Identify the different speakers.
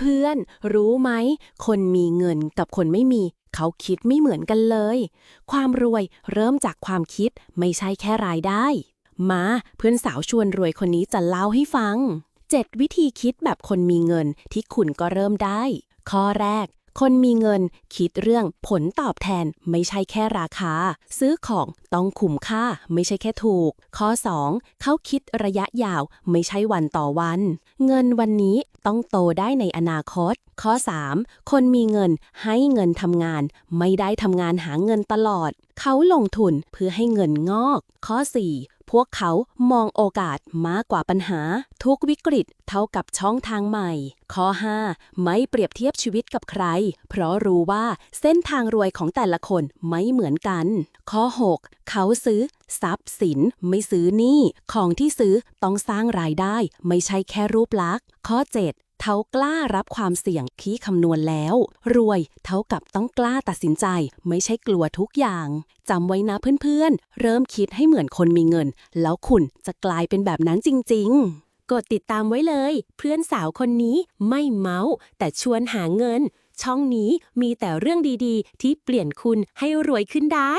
Speaker 1: เพื่อนๆ รู้ไหม คนมีเงินกับคนไม่มี เขาคิดไม่เหมือนกันเลย ความรวยเริ่มจากความคิดไม่ใช่แค่รายได้ มาเพื่อนสาวชวนรวยคนนี้จะเล่าให้ฟัง 7 วิธีคิดแบบคนมีเงินที่คุณก็เริ่มได้ ข้อแรก คนมีเงินคิดเรื่องผลตอบแทนไม่ใช่แค่ราคา ซื้อของต้องคุ้มค่าไม่ใช่แค่ถูก ข้อ 2 เขาคิดระยะยาวไม่ใช่วันต่อวัน เงินวันนี้ต้องโตได้ในอนาคต ข้อ 3 คนมีเงินให้เงินทำงาน ไม่ได้ทำงานหาเงินตลอด เขาลงทุนเพื่อให้เงินงอก ข้อ 4 พวกเขามองโอกาสมากกว่าปัญหา ทุกวิกฤตเท่ากับช่องทางใหม่ ข้อ 5 ไม่เปรียบเทียบชีวิตกับใคร เพราะรู้ว่าเส้นทางรวยของแต่ละคนไม่เหมือนกัน ข้อ 6 เขาซื้อ ทรัพย์สิน ไม่ซื้อหนี้ของที่ซื้อต้องสร้างรายได้ ไม่ใช่แค่รูปลักษณ์ข้อ 7 เขากล้ารับความเสี่ยงที่คำนวณแล้ว รวยเท่ากับต้องกล้าตัดสินใจ ไม่ใช่กลัวทุกอย่างจำไว้นะเพื่อนๆ เริ่มคิดให้เหมือนคนมีเงิน แล้วคุณจะกลายเป็นแบบนั้นจริง ๆ กดติดตามไว้เลย เพื่อนสาวคนนี้ไม่เมาส์แต่ชวนหาเงิน ช่องนี้มีแต่เรื่องดีๆ ที่เปลี่ยนคุณให้รวยขึ้นได้